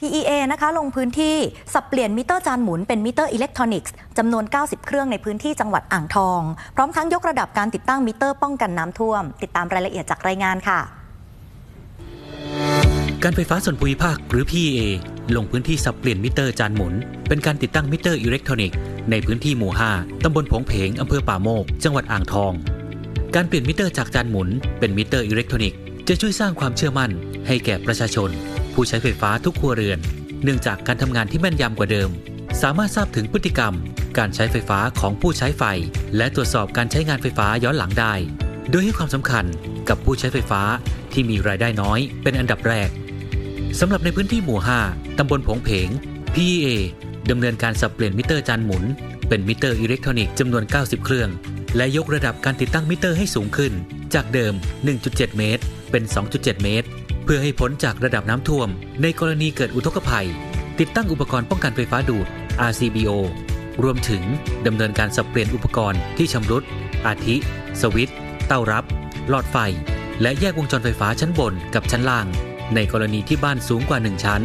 PEA นะคะลงพื้นที่สับเปลี่ยนมิเตอร์จานหมุนเป็นมิเตอร์อิเล็กทรอนิกส์จำนวน 90 เครื่องในพื้นที่จังหวัดอ่างทอง พร้อมทั้งยกระดับการติดตั้งมิเตอร์ป้องกันน้ำท่วม ติดตามรายละเอียดจากรายงานค่ะ การไฟฟ้าส่วนภูมิภาคหรือ PEA ลงพื้นที่สับเปลี่ยนมิเตอร์จานหมุน เป็นการติดตั้งมิเตอร์อิเล็กทรอนิกส์ในพื้นที่หมู่ 5 ตำบลผงเพงอำเภอป่าโมก จังหวัดอ่างทอง การเปลี่ยนมิเตอร์จากจานหมุน เป็นมิเตอร์อิเล็กทรอนิกส์จะช่วยสร้างความเชื่อมั่นให้แก่ประชาชน ผู้ใช้ไฟฟ้าทุกครัวเรือน เนื่องจากการทำงานที่แม่นยำกว่าเดิม สามารถทราบถึงพฤติกรรม การใช้ไฟฟ้าของผู้ใช้ไฟ และตรวจสอบการใช้งานไฟฟ้าย้อนหลังได้ โดยให้ความสำคัญกับผู้ใช้ไฟฟ้าที่มีรายได้น้อย เป็นอันดับแรกสำหรับในพื้นที่หมู่ 5 ตำบลผงเพง PEA ดำเนินการสับเปลี่ยนมิเตอร์จานหมุน เป็นมิเตอร์อิเล็กทรอนิกส์จำนวน 90 เครื่อง และยกระดับการติดตั้งมิเตอร์ให้สูงขึ้น จากเดิม 1.7 เมตร เป็น 2.7 เมตร เพื่อให้พ้นจากระดับน้ำท่วม ในกรณีเกิดอุทกภัย ติดตั้งอุปกรณ์ป้องกันไฟฟ้าดูด RCBO รวมถึงดำเนินการสับเปลี่ยนอุปกรณ์ที่ชำรุด อาทิ สวิตเต้ารับ หลอดไฟ และแยกวงจรไฟฟ้าชั้นบนกับชั้นล่าง ในกรณีที่บ้านสูงกว่า 1 ชั้น